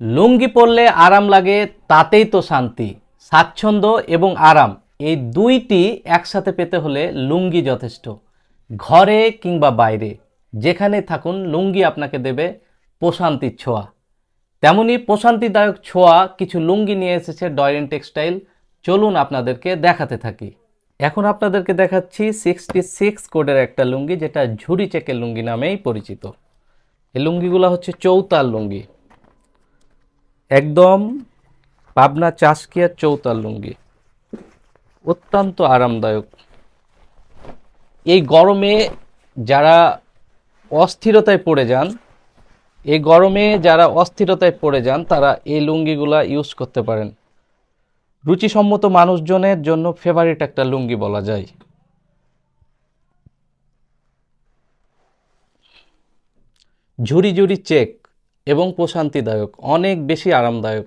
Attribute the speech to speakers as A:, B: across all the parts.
A: লুঙ্গি পরলে আরাম লাগে, তাতেই তো শান্তি, স্বাচ্ছন্দ্য এবং আরাম। এই দুইটি একসাথে পেতে হলে লুঙ্গি যথেষ্ট, ঘরে কিংবা বাইরে। যেখানে থাকুন, লুঙ্গি আপনাকে দেবে প্রশান্তির ছোঁয়া। তেমনি প্রশান্তিদায়ক ছোঁয়া কিছু লুঙ্গি নিয়ে এসেছে ডয়রেন টেক্সটাইল। চলুন আপনাদেরকে দেখাতে থাকি। এখন আপনাদেরকে দেখাচ্ছি সিক্সটি সিক্স কোডের একটা লুঙ্গি, যেটা ঝুড়ি চেকের লুঙ্গি নামেই পরিচিত। এই লুঙ্গিগুলো হচ্ছে চৌতাল লুঙ্গি। একদম পাবনা চাষকিয়ার চৌতাল লুঙ্গি। অত্যন্ত আরামদায়ক। এই গরমে যারা অস্থিরতায় পড়ে যান, এই গরমে যারা অস্থিরতায় পড়ে যান, তারা এই লুঙ্গিগুলা ইউজ করতে পারেন। রুচিসম্মত মানুষজনের জন্য ফেভারিট একটা লুঙ্গি বলা যায়। ঝুরি ঝুরি চেক এবং প্রশান্তিদায়ক, অনেক বেশি আরামদায়ক।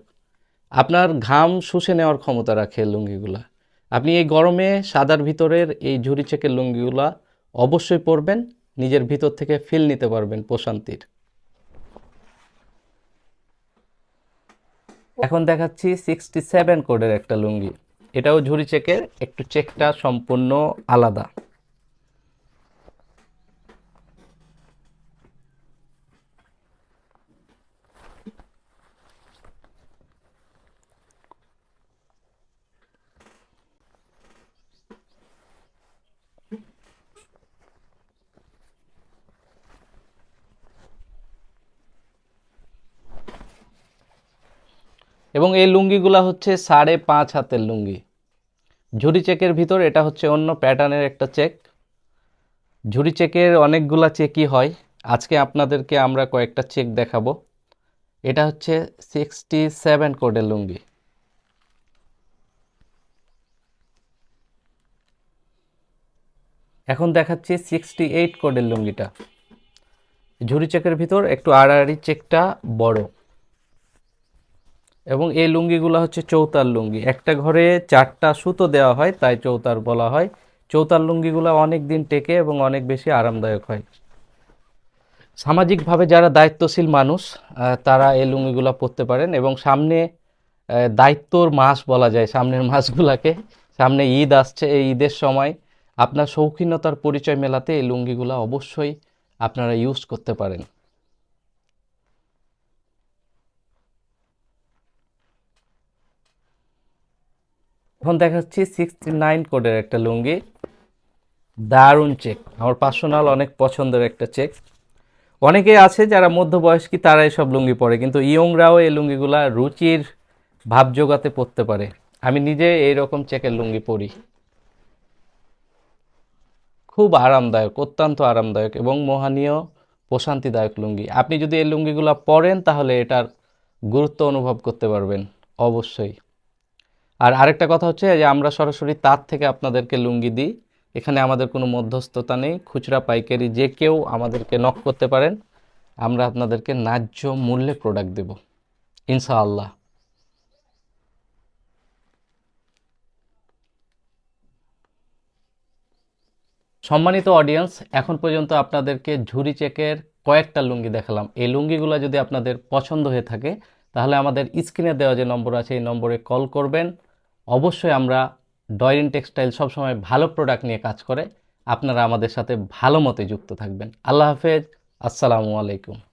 A: আপনার ঘাম শুষে নেওয়ার ক্ষমতা রাখে লুঙ্গিগুলা। আপনি এই গরমে সাদার ভিতরের এই ঝুড়ি চেকের লুঙ্গিগুলা অবশ্যই পরবেন, নিজের ভিতর থেকে ফিল নিতে পারবেন প্রশান্তির। এখন দেখাচ্ছি সিক্সটি সেভেন কোডের একটা লুঙ্গি। এটাও ঝুড়ি চেকের একটু চেকটা সম্পূর্ণ আলাদা। এবং এই লুঙ্গিগুলা হচ্ছে সাড়ে পাঁচ হাতের লুঙ্গি। ঝুড়ি চেকের ভিতর এটা হচ্ছে অন্য প্যাটার্নের একটা চেক। ঝুড়ি চেকের অনেকগুলা চেকই হয়। আজকে আপনাদেরকে আমরা কয়েকটা চেক দেখাবো। এটা হচ্ছে সিক্সটি সেভেন কোডের লুঙ্গি। এখন দেখাচ্ছি সিক্সটি এইট কোডের লুঙ্গিটা। ঝুড়ি চেকের ভিতর একটু আড়াআড়ি চেকটা বড়। এবং এই লুঙ্গিগুলো হচ্ছে চৌতার লুঙ্গি। একটা ঘরে চারটা সুতো দেওয়া হয়, তাই চৌতার বলা হয়। চৌতার লুঙ্গিগুলো অনেক দিন টেকে এবং অনেক বেশি আরামদায়ক হয়। সামাজিকভাবে যারা দায়িত্বশীল মানুষ তারা এই লুঙ্গিগুলো পরতে পারেন এবং সামনে দায়িত্বর মাস বলা যায় সামনের মাসগুলাকে। সামনে ঈদ আসছে, এই ঈদের সময় আপনার শৌখিনতার পরিচয় মেলাতে এই লুঙ্গিগুলো অবশ্যই আপনারা ইউজ করতে পারেন। এখন দেখাচ্ছি সিক্সটি নাইন কোডের একটা লুঙ্গি। দারুণ চেক আমার পার্সোনাল অনেক পছন্দের একটা চেক অনেকে আছে যারা মধ্যবয়স্কী, তারা এসব লুঙ্গি পরে, কিন্তু ইয়ংরাও এই লুঙ্গিগুলা রুচির ভাব জোগাতে পরতে পারে। আমি নিজে এইরকম চেকের লুঙ্গি পরি। খুব আরামদায়ক, অত্যন্ত আরামদায়ক এবং মোহানীয়, প্রশান্তিদায়ক লুঙ্গি। আপনি যদি এই লুঙ্গিগুলো পরেন, তাহলে এটার গুরুত্ব অনুভব করতে পারবেন, অবশ্যই। আর আরেকটা কথা হচ্ছে যে আমরা সরাসরি তার থেকে আপনাদেরকে লুঙ্গি দিই। এখানে আমাদের কোনো মধ্যস্থতা নেই। খুচরা, পাইকারি, যে কেউ আমাদেরকে নক করতে পারেন। আমরা আপনাদেরকে ন্যায্য মূল্যে প্রোডাক্ট দেব। ইনশাআল্লাহ। সম্মানিত অডিয়েন্স এখন পর্যন্ত আপনাদেরকে ঝুরি চেকের কয়েকটা লুঙ্গি দেখালাম। এই লুঙ্গিগুলো যদি আপনাদের পছন্দ হয়ে থাকে, তাহলে আমাদের স্ক্রিনে দেওয়া যে নম্বর আছে, এই নম্বরে কল করবেন। অবশ্যই আমরা ডয়রিন টেক্সটাইল সবসময় ভালো প্রোডাক্ট নিয়ে কাজ করে আপনারা আমাদের সাথে ভালো মতে যুক্ত থাকবেন। আল্লাহ হাফেজ। আসসালামু আলাইকুম।